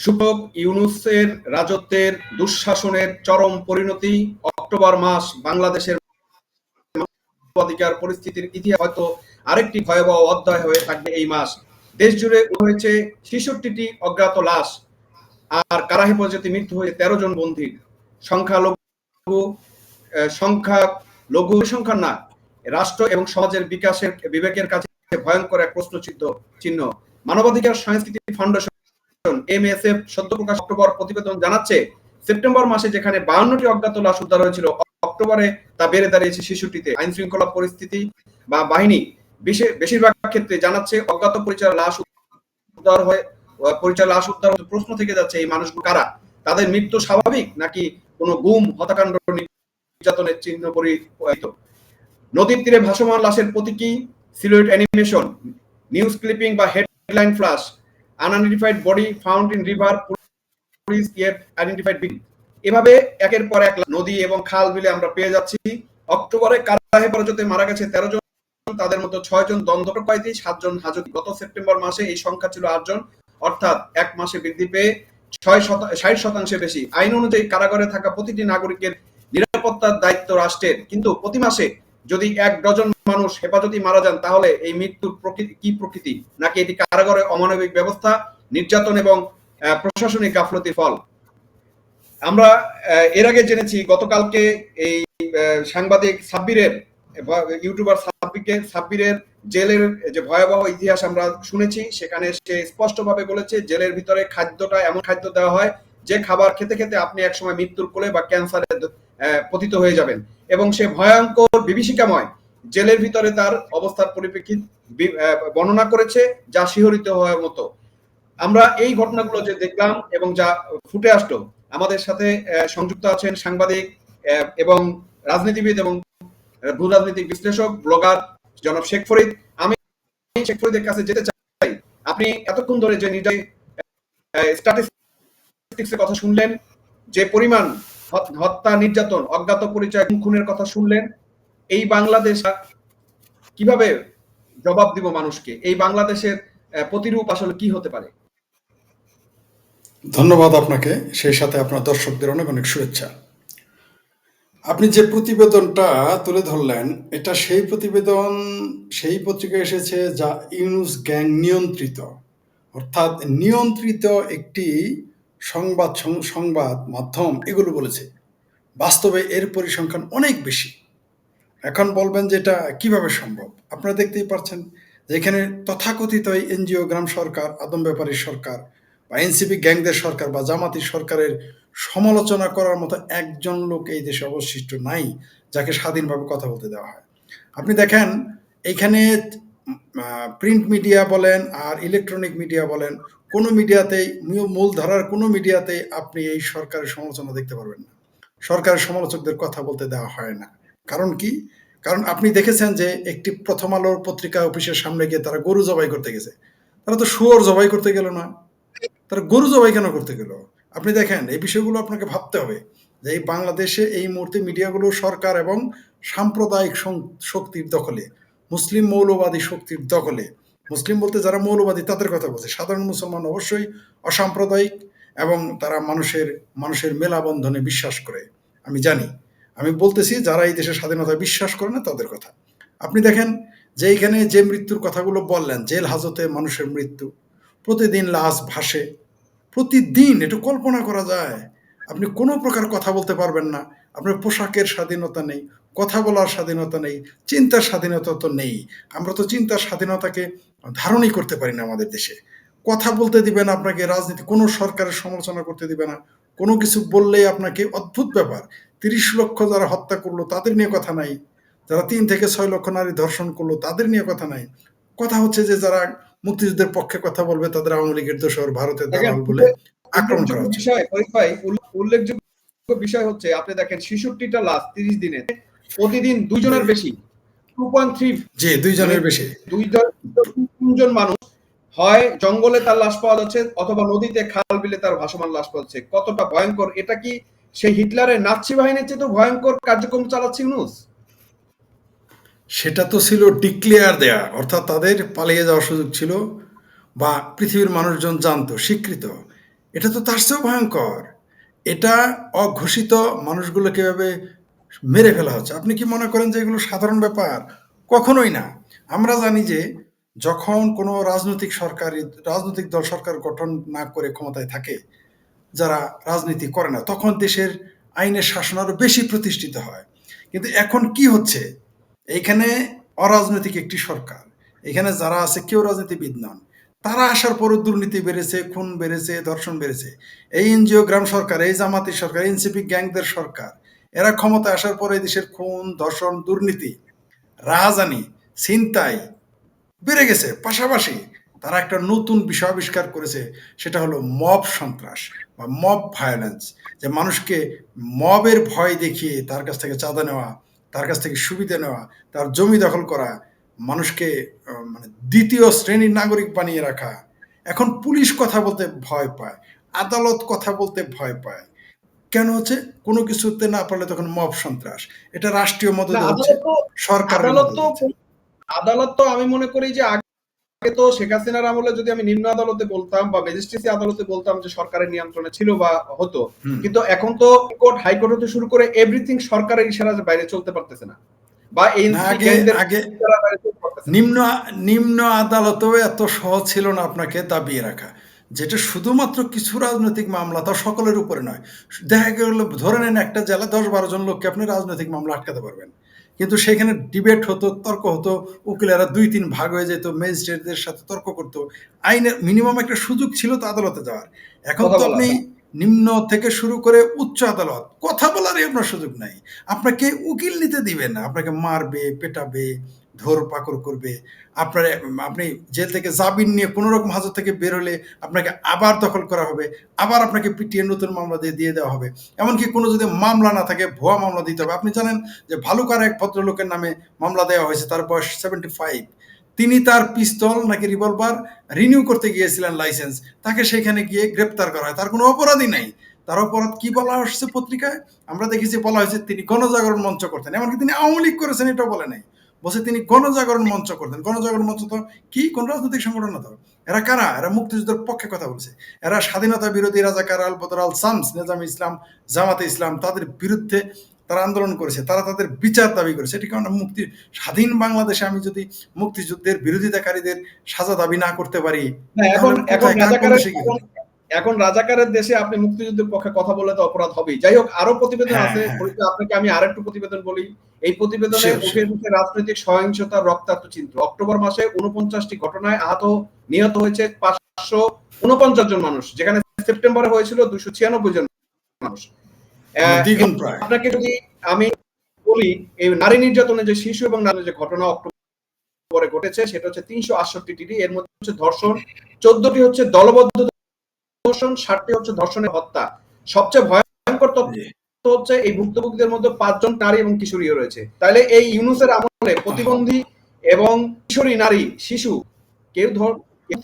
সুপ্রভ ইউনুসের রাজত্বের দুঃশাসনের চরম পরিণতি অক্টোবর মাস বাংলাদেশের মানবাধিকার পরিস্থিতির ইতিহাস হয়তো আরেকটি ভয়াবহ অধ্যায় হয়ে থাকবে এই মাস। দেশ জুড়ে হয়েছে ছেষট্টিটি অজ্ঞাত লাশ আর কারা হেফাজতে মৃত্যু হয়েছে তেরো জন বন্দীর সংখ্যালঘু সংখ্যা, লঘু সংখ্যা না, রাষ্ট্র এবং সমাজের বিকাশের বিবেকের কাছে ভয়ঙ্কর এক প্রশ্নচিহ্ন। চিহ্ন মানবাধিকার সংস্কৃতি ফাউন্ডেশন এমএসএফ প্রকাশ অক্টোবর প্রতিবেদন জানাচ্ছে, সেপ্টেম্বর মাসে যেখানে অজ্ঞাত লাশ উদ্ধার হয়েছিল, অক্টোবরে তা বেড়ে দাঁড়িয়েছে শিশুটিতে। আইন শৃঙ্খলা পরিস্থিতি বা বাহিনী বেশিরভাগ ক্ষেত্রে জানাচ্ছে অজ্ঞাত পরিচয় লাশ উদ্ধার হয়ে, পরিচয় লাশ উদ্ধার প্রশ্ন থেকে যাচ্ছে এই মানুষগুলো কারা? তাদের মৃত্যু স্বাভাবিক নাকি কোনো গুম, হত্যাকাণ্ড, নির্যাতনের চিহ্ন পরিহিত? নদীর তীরে ভাসমান লাশের প্রতীকী সিলুয়েট অ্যানিমেশন, নিউজ ক্লিপিং বা headline flash unidentified body found in river police yet identified বিল এভাবে একের পর এক নদী এবং খাল বিলে আমরা পেয়ে যাচ্ছি। অক্টোবরে কারা হেফাজতে মারা গেছে তেরো জন। তাদের মতো ছয় জন দ্বন্দ্ব কয়েদি সাতজন হাজত। গত সেপ্টেম্বর মাসে এই সংখ্যা ছিল আটজন অর্থাৎ এক মাসে বৃদ্ধি পেয়ে ছয় ষাট শতাংশে বেশি। আইন অনুযায়ী কারাগারে থাকা প্রতিটি নাগরিকের নিরাপত্তার দায়িত্ব রাষ্ট্রের। কিন্তু প্রতি মাসে যদি এক ডজন মানুষ হেফাজতি মারা যান তাহলে এই মৃত্যুর প্রকৃতি কি প্রকৃতি? নাকি এটি কারাগারে অমানবিক ব্যবস্থা নির্যাতন এবং প্রশাসনিক গাফলতির ফল? আমরা এর আগে জেনেছি গতকালকে এই সাংবাদিক সাব্বিরের ইউটিউবার সাব্বিকের সাব্বিরের জেলের যে ভয়াবহ ইতিহাস আমরা শুনেছি সেখানে সে স্পষ্টভাবে বলেছে জেলের ভিতরে খাদ্যটা এমন খাদ্য দেওয়া হয় যে খাবার খেতে খেতে আপনি একসময় মৃত্যুর কোলে বা ক্যান্সারে আহ, পতিত হয়ে যাবেন। এবং সে ভয়ঙ্কর, বিভীষিকাময় জেলের ভিতরে তার অবস্থার পরিপ্রেক্ষিত বর্ণনা করেছে, যা শিহরিত হওয়ার মতো। আমরা এই ঘটনাগুলো যে দেখলাম এবং যা ফুটে আসলো, আমাদের সাথে সংযুক্ত আছেন সাংবাদিক এবং রাজনীতিবিদ এবং ভূ রাজনৈতিক বিশ্লেষক, ব্লগার জনাব শেখ ফরিদ। আমি শেখ ফরিদের কাছে যেতে চাই। আপনি এতক্ষণ ধরে যে নিজে কথা শুনলেন, যে পরিমাণ হত্যা, নির্যাতন, অজ্ঞাত পরিচয় খুনের কথা শুনলেন। এই বাংলাদেশ কীভাবে জবাব দিব মানুষকে? এই বাংলাদেশের প্রতিরূপ আসলে কি হতে পারে? ধন্যবাদ আপনাকে। সেই সাথে আপনার দর্শকদের অনেক অনেক শুভেচ্ছা। আপনি যে প্রতিবেদনটা তুলে ধরলেন, এটা সেই প্রতিবেদন, সেই পত্রিকায় এসেছে যা ইউনুস গ্যাং নিয়ন্ত্রিত। অর্থাৎ নিয়ন্ত্রিত একটি সংবাদ সংবাদ মাধ্যম এগুলো বলেছে। বাস্তবে এর পরিসংখ্যান অনেক বেশি। এখন বলবেন যে এটা কীভাবে সম্ভব? আপনারা দেখতেই পাচ্ছেন যে এখানে তথাকথিত এনজিও, গ্রাম সরকার, আদম ব্যাপারীর সরকার বা এনসিপি গ্যাংদের সরকার বা জামাতি সরকারের সমালোচনা করার মতো একজন লোক এই দেশে অবশিষ্ট নাই, যাকে স্বাধীনভাবে কথা বলতে দেওয়া হয়। আপনি দেখেন এইখানে প্রিন্ট মিডিয়া বলেন আর ইলেকট্রনিক মিডিয়া বলেন, কোনো মিডিয়াতেই মূল- মূলধারার কোনো মিডিয়াতেই আপনি এই সরকারের সমালোচনা দেখতে পারবেন না। সরকারের সমালোচকদের কথা বলতে দেওয়া হয় না। কারণ কি? কারণ আপনি দেখেছেন যে একটি প্রথম আলোর পত্রিকা অফিসের সামনে গিয়ে তারা গরু জবাই করতে গেছে। তারা তো শুয়োর জবাই করতে গেল না। তারা গরু জবাই কেন করতে গেল? আপনি দেখেন, এই বিষয়গুলো আপনাকে ভাবতে হবে যে এই বাংলাদেশে এই মুহূর্তে মিডিয়াগুলো সরকার এবং সাম্প্রদায়িক শক্তির দখলে। মুসলিম মৌলবাদী শক্তির দখলে। মুসলিম বলতে যারা মৌলবাদী তাদের কথা বলছে। সাধারণ মুসলমান অবশ্যই অসাম্প্রদায়িক এবং তারা মানুষের মানুষের মেলাবন্ধনে বিশ্বাস করে। আমি জানি। আমি বলতেছি, যারা এই দেশের স্বাধীনতা বিশ্বাস করে না, তাদের কথা। আপনি দেখেন যে এইখানে যে মৃত্যুর কথাগুলো বললেন, জেল, হাজতে মানুষের মৃত্যু, প্রতিদিন লাশ ভাসে, প্রতিদিন একটু কল্পনা করা যায়। আপনি কোনো প্রকার কথা বলতে পারবেন না। আপনার পোশাকের স্বাধীনতা নেই কথা বলার স্বাধীনতা নেই চিন্তার স্বাধীনতা তো নেই। আমরা তো চিন্তার স্বাধীনতাকে ধারণই করতে পারি না আমাদের দেশে। কথা বলতে দিবে না আপনাকে রাজনীতি কোনো সরকারের সমালোচনা করতে দিবে না। কোনো কিছু বললেই আপনাকে অদ্ভুত ব্যাপার। তিরিশ লক্ষ যারা হত্যা করল তাদের নিয়ে কথা নাই। যারা তিন থেকে ছয় লক্ষ নারী ধর্ষণ করল তাদের নিয়ে কথা নাই। কথা হচ্ছে যে যারা মুক্তিযুদ্ধের পক্ষে কথা বলবে তাদের আওয়ামী লীগের দোষর ভারতের দালাল বলে আক্রমণ করা উল্লেখযোগ্য হচ্ছে বিষয় হচ্ছে আপনি দেখেন ছেষট্টিটা লাশ তিরিশ দিনে প্রতিদিন দুইজনের বেশি টু পয়েন্ট থ্রি যে দুইজনের বেশি। দুইজন মানুষ হয় জঙ্গলে তার লাশ পাওয়া যাচ্ছে অথবা নদীতে খাল বিলে তার ভাসমান লাশ পাওয়া যাচ্ছে। কতটা ভয়ঙ্কর এটা কি সেই হিটলারের নাৎসি বাহিনীর চেয়ে তো ভয়ঙ্কর কার্যক্রম চালাচ্ছে ইউনুস? সেটা তো ছিল ডিক্লেয়ার দেয়া অর্থাৎ তাদের পালিয়ে যাওয়ার সুযোগ ছিল বা পৃথিবীর মানুষজন জানতো স্বীকৃত। এটা তো তার চেয়েও ভয়ঙ্কর। এটা অঘোষিত মানুষগুলোকে এভাবে মেরে ফেলা হচ্ছে? আপনি কি মনে করেন যে এগুলো সাধারণ ব্যাপার? কখনোই না। আমরা জানি যে যখন কোনো রাজনৈতিক সরকার, রাজনৈতিক দল সরকার গঠন না করে ক্ষমতায় থাকে, যারা রাজনীতি করে না, তখন দেশের আইনের শাসন আরও বেশি প্রতিষ্ঠিত হয়। কিন্তু এখন কি হচ্ছে? এইখানে অরাজনৈতিক একটি সরকার। এখানে যারা আছে কেউ রাজনীতিবিদ নন। তারা আসার পরও দুর্নীতি বেড়েছে, খুন বেড়েছে, ধর্ষণ বেড়েছে। এই এনজিও, গ্রাম সরকার, এই জামাতি সরকার, এনসিপি গ্যাংদের সরকার, এরা ক্ষমতা আসার পরে দেশের খুন, ধর্ষণ, দুর্নীতি রাহাজানি ছিনতাই বেড়ে গেছে। পাশাপাশি তারা একটা নতুন বিষয় আবিষ্কার করেছে, সেটা হলো মব সন্ত্রাস বা মব ভায়োলেন্স যে মানুষকে মবের ভয় দেখিয়ে তার কাছ থেকে চাঁদা নেওয়া, তার কাছ থেকে সুবিধা নেওয়া, তার জমি দখল করা মানুষকে মানে দ্বিতীয় শ্রেণির নাগরিক বানিয়ে রাখা। এখন পুলিশ কথা বলতে ভয় পায় আদালত কথা বলতে ভয় পায়। কেন হচ্ছে? কোনো কিছুতে না পারলে তখন মব সন্ত্রাস। এটা রাষ্ট্রীয় মদতে হচ্ছে হচ্ছে। আদালত তো আমি মনে করি যে আগে তো শেখ হাসিনার আমলে যদি আমি নিম্ন আদালতে বলতাম বা ম্যাজিস্ট্রেসি আদালতে বলতাম যে সরকারের নিয়ন্ত্রণে ছিল বা হতো কিন্তু এখন তো কোর্ট হাইকোর্ট হতে শুরু করে এভরিথিং সরকারের ইশারা বাইরে চলতে পারতেছে না। বা এই। নিম্ন নিম্ন আদালতেও এত সহজ ছিল না আপনাকে দাবিয়ে রাখা যেটা শুধুমাত্র কিছু রাজনৈতিক মামলা তা সকলের উপরে নয়। দেখা গেল ধরে নেন একটা জেলা দশ বারো জন লোককে আপনি রাজনৈতিক মামলা আটকাতে পারবেন। কিন্তু সেখানে ডিবেট হতো তর্ক হতো উকিলেরা দুই তিন ভাগ হয়ে যেত ম্যাজিস্ট্রেটদের সাথে তর্ক করতো। আইনের মিনিমাম একটা সুযোগ ছিল তো আদালতে যাওয়ার। এখন তো আপনি নিম্ন থেকে শুরু করে উচ্চ আদালত, কথা বলারই আপনার সুযোগ নাই। আপনাকে উকিল নিতে দিবেন না। আপনাকে মারবে, পেটাবে ধর পাকড় করবে। আপনার, আপনি জেল থেকে জামিন নিয়ে কোনো রকম হাজত থেকে বের হলে আপনাকে আবার দখল করা হবে, আবার আপনাকে পিটিয়ে নতুন মামলা দিয়ে দিয়ে দেওয়া হবে। এমনকি কোনো যদি মামলা না থাকে, ভুয়া মামলা দিতে হবে। আপনি জানেন যে ভালুকার এক ভদ্রলোকের নামে মামলা দেওয়া হয়েছে, তার বয়স সেভেন্টি ফাইভ তিনি তার পিস্তল নাকি রিভলভার রিনিউ করতে গিয়েছিলেন লাইসেন্স, তাকে সেখানে গিয়ে গ্রেপ্তার করা হয়। তার কোনো অপরাধী নাই। তার অপরাধ কি বলা হচ্ছে পত্রিকায়? আমরা দেখেছি বলা হয়েছে তিনি গণজাগরণ মঞ্চ করতেন। এমনকি তিনি আওয়ামী লীগ করেছেন, এটাও বলে নাই। বলছে তিনি গণজাগরণ মঞ্চ করতেন। গণজাগরণ মঞ্চ তো কি? কোন রাজনৈতিক সংগঠন তো? এরা কারা? এরা মুক্তিযুদ্ধের পক্ষে কথা বলছে। এরা স্বাধীনতা বিরোধী রাজাকার আল বদর আল সামস, নিজাম ইসলাম, জামাতে ইসলাম, তাদের বিরুদ্ধে তারা আন্দোলন করেছে তারা তাদের বিচার দাবি করেছে। এটি কারণ মুক্তি স্বাধীন বাংলাদেশে আমি যদি মুক্তিযুদ্ধের বিরোধিতাকারীদের সাজা দাবি না করতে পারি এখন রাজাকারের দেশে এখন- এখন রাজাকারের দেশে আপনি মুক্তিযুদ্ধের পক্ষে কথা বললে তো অপরাধ হবেই। যাই হোক আরও প্রতিবেদন হ্যাঁ, আছে হ্যাঁ। আপনাকে আমি আরেকটু প্রতিবেদন বলি। এই প্রতিবেদনে Sure, মুখে রাজনৈতিক সহিংসতার রক্তাক্ত চিত্র। অক্টোবর মাসে উনপঞ্চাশটি ঘটনায় আহত নিহত হয়েছে পাঁচশো উনপঞ্চাশ জন মানুষ যেখানে সেপ্টেম্বরে হয়েছিল দুশো ছিয়ানব্বই জন মানুষ। দ্বিগুণ প্রায়। আপনাকে যদি আমি বলি এই নারী নির্যাতনের যে শিশু এবং নারী যে ঘটনা অক্টোবরে ঘটেছে সেটা হচ্ছে তিনশো এর মধ্যে হচ্ছে ধর্ষণ চোদ্দটি হচ্ছে দলবদ্ধ ধর্ষণ ষাটটি হচ্ছে ধর্ষণের হত্যা। সবচেয়ে ভয়ঙ্কর তথ্য হচ্ছে এই ভুক্তভোগীদের মধ্যে পাঁচজন নারী এবং কিশোরীও রয়েছে। তাহলে এই ইউনুসের আমলে প্রতিবন্ধী এবং কিশোরী নারী শিশু কেউ ধর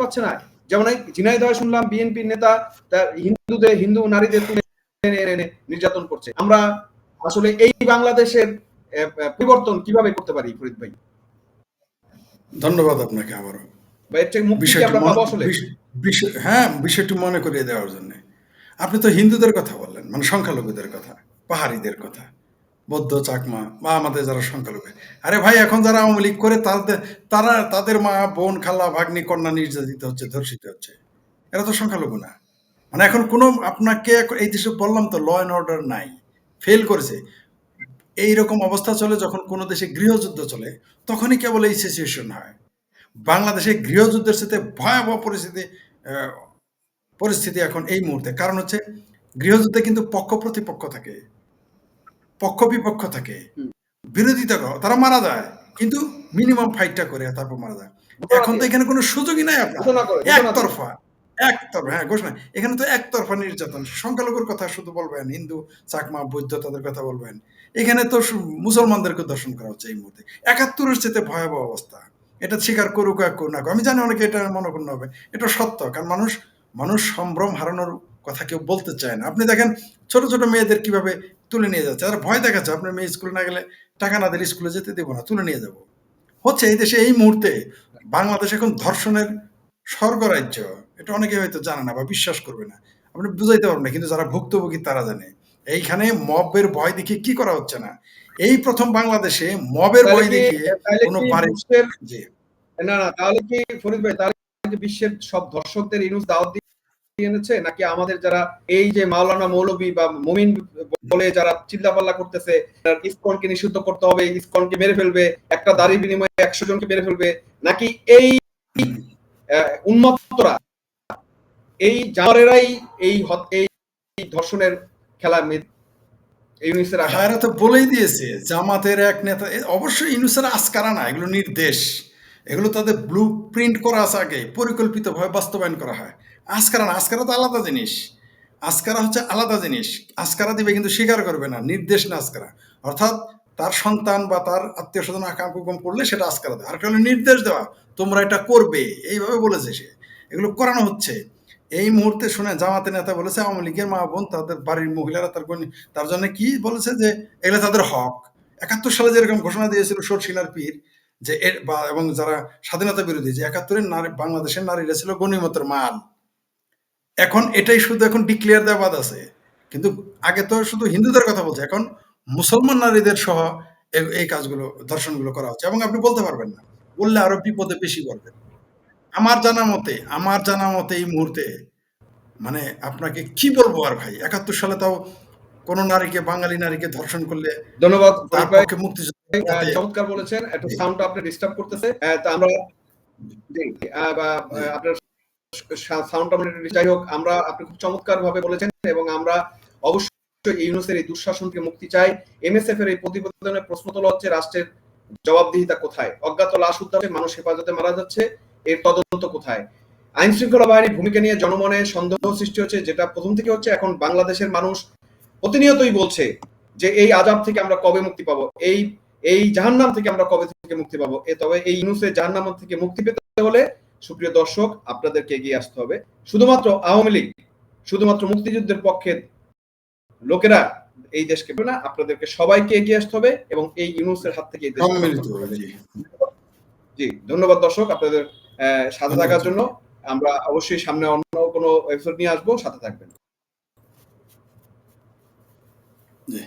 পাচ্ছে না। যেমন ঝিনাইদহে শুনলাম বিএনপির নেতা তার হিন্দুদের হিন্দু নারীদের তুলে এনে এনে নির্যাতন করছে। আমরা আসলে এই বাংলাদেশের পরিবর্তন কীভাবে করতে পারি ফরিদ ভাই? ধন্যবাদ আপনাকে আবারও। হ্যাঁ বিষয়টি মনে করিয়ে দেওয়ার জন্য। আপনি তো হিন্দুদের কথা বললেন মানে সংখ্যালঘুদের কথা পাহাড়িদের কথা বৌদ্ধ চাকমা বা আমাদের যারা সংখ্যালঘু। আরে ভাই এখন যারা আওয়ামী লীগ করে তাদের তারা তাদের মা বোন খালা ভাগ্নি কন্যা নির্যাতিত হচ্ছে ধর্ষিত হচ্ছে। এরা তো সংখ্যালঘু না। মানে এখন কোনো আপনাকে এই দেশে বললাম তো ল অ্যান্ড অর্ডার নাই ফেল করেছে। এই রকম অবস্থা চলে যখন কোনো দেশে গৃহযুদ্ধ চলে তখনই কেবল এই সিচুয়েশন হয়। বাংলাদেশে গৃহযুদ্ধের সাথে ভয়াবহ পরিস্থিতি পরিস্থিতি এখন এই মুহূর্তে। কারণ হচ্ছে গৃহযুদ্ধে কিন্তু পক্ষ প্রতিপক্ষ থাকে। পক্ষ বিপক্ষ থাকে। বিরোধিতা করে তারা মারা যায় কিন্তু মিনিমাম ফাইটটা করে তারপর মারা যায়। এখন তো এখানে কোনো সুযোগই নাই আপনার। একতরফা। একতরফা হ্যাঁ ঘোষণা। এখানে তো একতরফা নির্যাতন। সংখ্যালঘুর কথা শুধু বলবেন, হিন্দু, চাকমা, বৌদ্ধ তাদের কথা বলবেন। এখানে তো মুসলমানদেরকে দর্শন করা হচ্ছে এই মুহূর্তে। একাত্তরের চেয়ে ভয়াবহ অবস্থা। এটা স্বীকার করুক আর না আমি জানি অনেকে এটা মনোক্ষুণ্ণ হবে। এটা সত্য, কারণ মানুষ মানুষ সম্ভ্রম হারানোর কথা কেউ বলতে চায় না। আপনি দেখেন, ছোট ছোট মেয়েদের কীভাবে তুলে নিয়ে যাচ্ছে। তারা ভয় দেখাচ্ছে, আপনার মেয়ে স্কুলে না গেলে টাকা না দিলে স্কুলে যেতে দেবো না, তুলে নিয়ে যাব। হচ্ছে এই দেশে এই মুহূর্তে বাংলাদেশ এখন ধর্ষণের স্বর্গরাজ্য এটা অনেকে হয়তো জানে না বা বিশ্বাস করবে না। আপনি বুঝাইতে পারবেন না কিন্তু যারা ভুক্তভোগী তারা জানে। এইখানে মবের ভয় দেখিয়ে কি করা হচ্ছে না? এই প্রথম বাংলাদেশে মবের ভয় তাহলে কোনো বিশ্বের না না তাহলে কি ফরিদ ভাই তাহলে বিশ্বের সব দর্শকদের ইনুস দাওয়াত এনেছে? নাকি আমাদের যারা এই যে মাওলানা মৌলবী বা মুমিন বলে যারা চিল্লাপাল্লা করতেছে ইসকনকে নিষিদ্ধ করতে হবে ইসকনকে মেরে ফেলবে একটা দাড়ি বিনিময়ে একশো জনকে মেরে ফেলবে নাকি এই উন্মত্তরা এই জানোয়ারেরাই এই এই ধর্ষণের খেলা ইউনিসের তো বলেই দিয়েছে, জামাতের এক নেতা অবশ্যই ইউনুসের আস্কারা না, এগুলো নির্দেশ। এগুলো তাদের ব্লু প্রিন্ট করা আছে আগে, পরিকল্পিতভাবে বাস্তবায়ন করা হয়। আস্কারা না, আস্কারা তো আলাদা জিনিস। আস্কারা হচ্ছে আলাদা জিনিস। আস্কারা দিবে কিন্তু স্বীকার করবে না, নির্দেশ না আস্কারা। অর্থাৎ তার সন্তান বা তার আত্মীয় স্বজন আকাম কুকম করলে সেটা আস্কারা দেয়। আর হলো নির্দেশ দেওয়া, তোমরা এটা করবে, এইভাবে বলেছে সে। এগুলো করানো হচ্ছে। এই মুহূর্তে শুনে জামাতে নেতা বলেছে, আওয়ামী লীগের মা বোন, তাদের বাড়ির মহিলারা তার কোন- তার জন্য কি বলেছে যে, এগুলো তাদের হক। একাত্তর সালে যেরকম ঘোষণা দিয়েছিল সরসিনার পীর, যে বা, এবং যারা স্বাধীনতা বিরোধী, যে একাত্তরের নারী বাংলাদেশের নারীরা ছিল গণিমতের মাল। এখন এটাই শুধু এখন ডিক্লেয়ার দেওয়া আছে। কিন্তু আগে তো শুধু হিন্দুদের কথা বলছে, এখন মুসলমান নারীদের সহ এই কাজগুলো, দর্শনগুলো করা হচ্ছে। এবং আপনি বলতে পারবেন না, বললে আরও বিপদে বেশি পড়বেন আমার জানা মতে আমার জানা মতে এই মুহূর্তে মানে আপনাকে কি বলব আর ভাই? একাত্তর সালে তাও কোন নারীকে বাঙালি নারীকে ধর্ষণ করলে ধন্যবাদ আহ, চমৎকার বলেছেন। একটু জি। সাউন্ডটা আপনি ডিস্টার্ব করতেছে। তা আমরা আপনার সাউন্ডটা আমরা যাই হোক। আমরা আপনি খুব চমৎকার ভাবে বলেছেন এবং আমরা অবশ্যই ইউনুসের এই দুঃশাসনকে মুক্তি চাই। এমএসএফ এর এই প্রতিবেদনের প্রশ্ন তোলা হচ্ছে রাষ্ট্রের জবাবদিহিতা কোথায়? অজ্ঞাত লাশ উদ্ধারে মানুষ হেফাজতে মারা যাচ্ছে। এর তদন্ত কোথায়? আইন শৃঙ্খলা বাহিনীর ভূমিকা নিয়ে জনমনে সন্দেহ সৃষ্টি হচ্ছে যেটা প্রথম থেকে হচ্ছে এখন বাংলাদেশের মানুষ প্রতিনিয়তই বলছে যে এই আজাব থেকে আমরা কবে মুক্তি পাবো এই এই জাহান্নাম থেকে আমরা কবে থেকে মুক্তি পাবো। এ তবে এই ইউনুসের জাহান্নাম থেকে মুক্তি পেতে হলে সুপ্রিয় দর্শক আপনাদেরকে এগিয়ে আসতে হবে। শুধুমাত্র আওয়ামী লীগ শুধুমাত্র মুক্তিযুদ্ধের পক্ষে লোকেরা এই দেশকে না আপনাদেরকে সবাইকে এগিয়ে আসতে হবে এবং এই ইউনুসের হাত থেকে এই। জি ধন্যবাদ দর্শক আপনাদের সাথে থাকার জন্য আমরা অবশ্যই সামনে অন্য কোনো এপিসোড নিয়ে আসব সাথে থাকবেন। জি।